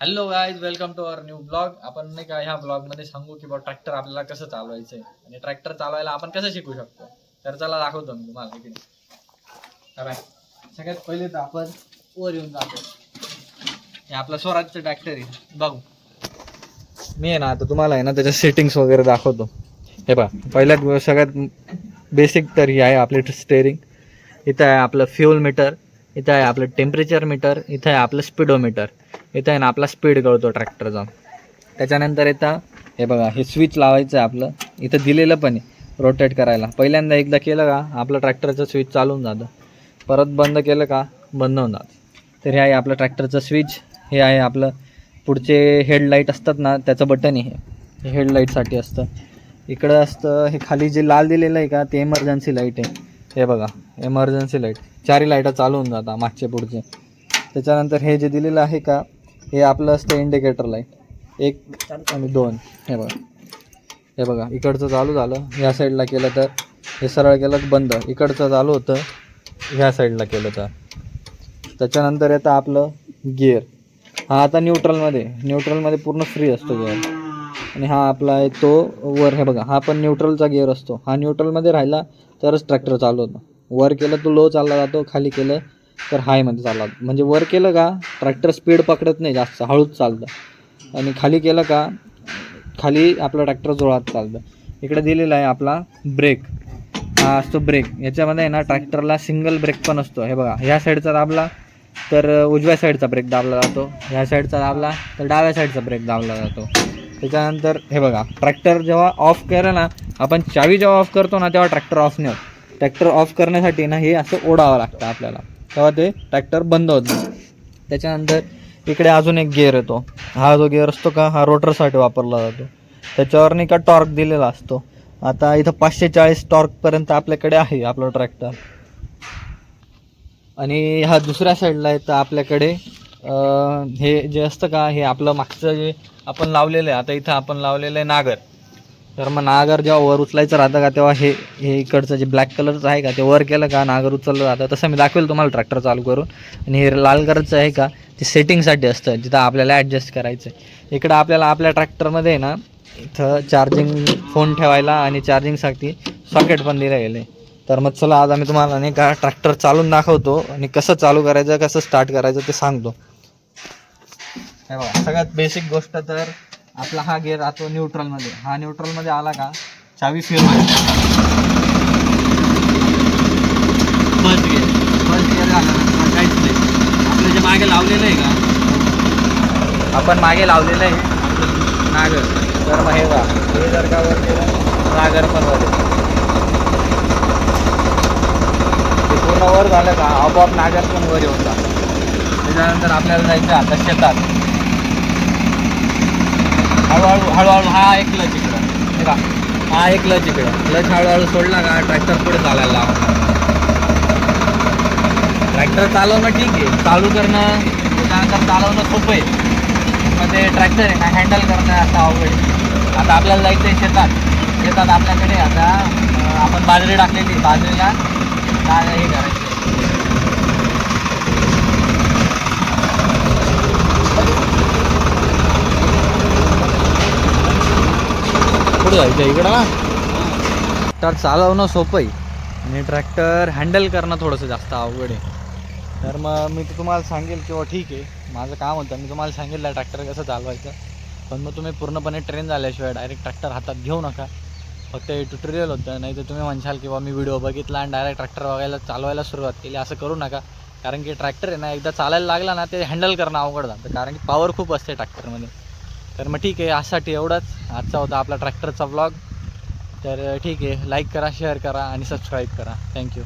Hello guys welcome to our new blog आपण नाही का ह्या ब्लॉगमध्ये सांगू की बा ट्रॅक्टर आपल्याला कसं चालवायचंय. आणि ट्रॅक्टर चालवायला आपण कसं शिकू शकतो? तर चला दाखवतो मी तुम्हाला इकडे बाय. सगळ्यात पहिले तर आपण वर येऊन जातो. हे आपलं स्वराजचं ट्रॅक्टर आहे. बघू. मी आहे ना आता तुम्हाला आहे ना त्याच्या सेटिंग्स वगैरे दाखवतो. हे बघा पहिल्यात सगळ्यात बेसिक तर ही आहे आपली स्टेअरिंग इथं आहे आपलं फ्युल मीटर इथं आहे आपलं टेम्परेचर मीटर इथं आहे आपलं स्पीडोमीटर इथं आहे ना आपला स्पीड कळतो ट्रॅक्टरचा त्याच्यानंतर इथं हे बघा हे स्विच लावायचं आहे आपलं. इथं दिलेलं पण आहे रोटेट करायला. पहिल्यांदा एकदा केलं का आपलं ट्रॅक्टरचं स्विच चालून जातं. परत बंद केलं का बंद होऊन जातं. तर हे आहे आपलं ट्रॅक्टरचं स्विच हे आहे आपलं पुढचे हेडलाईट असतात ना त्याचं बटन आहे हे. हेडलाईटसाठी असतं. इकडं असतं हे खाली जे लाल दिलेलं आहे का ते इमर्जन्सी लाइट आहे. हे बघा एमर्जन्सी लाइट चारही लाईटा चालू होऊन जातात मागचे पुढचे. त्याच्यानंतर हे जे दिलेलं आहे का हे आपलं असतं इंडिकेटर लाइट एक आणि दोन. हे बघा. हे बघा इकडचं चालू झालं. ह्या साईडला केलं तर हे सरळ केलं तर बंद. इकडचं चालू होतं ह्या साईडला केलं तर. त्याच्यानंतर येतं आपलं गिअर हा आता न्यूट्रलमध्ये न्यूट्रलमध्ये पूर्ण फ्री असतो गिअर आणि हा आपला आहे तो वर. हे बघा हा पण न्यूट्रलचा गिअर असतो. हा न्यूट्रलमध्ये राहिला तरच ट्रॅक्टर चालू वर केलं तो लो चालला जातो खाली केलं तर हायमध्ये चालला जातो. म्हणजे वर केलं का ट्रॅक्टर स्पीड पकडत नाही जास्त हळूच चालतं. आणि खाली केलं का खाली आपलं ट्रॅक्टर जोरात चालतं. इकडे दिलेला आहे आपला ब्रेक हा असतो ब्रेक याच्यामध्ये आहे ना ट्रॅक्टरला सिंगल ब्रेक पण असतो. हे बघा ह्या साईडचा दाबला तर उजव्या साईडचा ब्रेक दाबला जातो. ह्या साईडचा दाबला तर डाव्या साईडचा ब्रेक दाबला जातो. त्याच्यानंतर हे बघा ट्रॅक्टर जेव्हा ऑफ केलं ना आपण चावी जेव्हा ऑफ करतो ना तेव्हा ट्रॅक्टर ऑफ नाही होत. ट्रॅक्टर ऑफ करण्यासाठी ना हे असं ओढावं लागतं आपल्याला. तेव्हा ते ट्रॅक्टर बंद होत नाही. त्याच्यानंतर इकडे अजून एक गिअर येतो. हा जो गिअर असतो का हा रोटरसाठी वापरला जातो. त्याच्यावर नाही का टॉर्क दिलेला असतो. आता इथं पाचशे चाळीस टॉर्कपर्यंत आपल्याकडे आहे आपलं ट्रॅक्टर आणि हा दुसऱ्या साईडला आहे तर आपल्याकडे हे जे असतं का हे आपलं मागचं जे आपण लावलेलं आहे आता इथं आपण लावलेलं आहे नागर. तर मग नागर जेव्हा वर उचलायचं राहतं का तेव्हा हे हे इकडचं जे ब्लॅक कलरचं आहे का ते वर केलं का नागर उचललं जातं तसं मी दाखवेल तुम्हाला ट्रॅक्टर चालू करून. आणि हे लाल कलरचं आहे का ते सेटिंगसाठी असतं जिथं आपल्याला ॲडजस्ट करायचं आहे इकडं आपल्याला आपल्या ट्रॅक्टरमध्ये आहे ना इथं चार्जिंग फोन ठेवायला आणि चार्जिंगसाठी सॉकेट पण दिलं गेलं आहे तर मग चला आज आम्ही तुम्हाला नाही का ट्रॅक्टर चालून दाखवतो आणि कसं चालू करायचं कसं स्टार्ट करायचं ते सांगतो. हे बघा सगळ्यात बेसिक गोष्ट तर आपला हा गिअर राहतो न्यूट्रलमध्ये हा न्यूट्रलमध्ये आला का चावी फिरवायची फर्स्ट गिअर फर्स्ट गिअर झाला काहीच नाही. आपलं जे मागे लावलेलं आहे का? आपण मागे लावलेलं आहे. नागर. तर मग हे बघा. हे जर का वर केलं नागर पण वर. ते पूर्ण वर झालं का आपोआप नागर पण वर येऊन जातं. त्याच्यानंतर आपल्याला जायचं आता शेतात. हळूहळू हळूहळू हा एक क्लच इकडं. हे का हा एक क्लच इकडं. हळूहळू सोडला का ट्रॅक्टर पुढे चालायला लावा. ट्रॅक्टर चालवणं ठीक आहे. चालू करणं त्याच्यानंतर चालवणं सोपं आहे. मग ते ट्रॅक्टर आहे ना हँडल करणं आता अवघड. आहे. आता आपल्याला जायचं आहे शेतात. शेतात आपल्याकडे आता आपण बाजरी टाकलेली बाजरीला काय हे करायचं. पुढे जायचं इकडं ना? ट्रॅक्टर चालवणं सोपं आहे. आणि ट्रॅक्टर हँडल करणं थोडंसं जास्त अवघड आहे. तर मग मी तर तुम्हाला सांगेल किंवा ठीक आहे. माझं काम होतं. मी तुम्हाला सांगितलं ट्रॅक्टर कसं चालवायचं. पण मग तुम्ही पूर्णपणे ट्रेन झाल्याशिवाय डायरेक्ट ट्रॅक्टर हातात घेऊ नका. फक्त हे ट्युटोरियल होतं. नाही तर तुम्ही म्हणशाल किंवा मी व्हिडिओ बघितला आणि डायरेक्ट ट्रॅक्टर बघायला चालवायला सुरुवात केली. असं करू नका. कारण की ट्रॅक्टर आहे ना एकदा चालायला लागला ना ते हँडल करणं अवघड जातं कारण की पॉवर खूप असते ट्रॅक्टरमध्ये तर मग ठीक आहे आजसाठी एवढंच. आजचा होता आपला ट्रॅक्टरचा ब्लॉग तर ठीक आहे लाईक करा शेअर करा आणि सबस्क्राईब करा. थँक्यू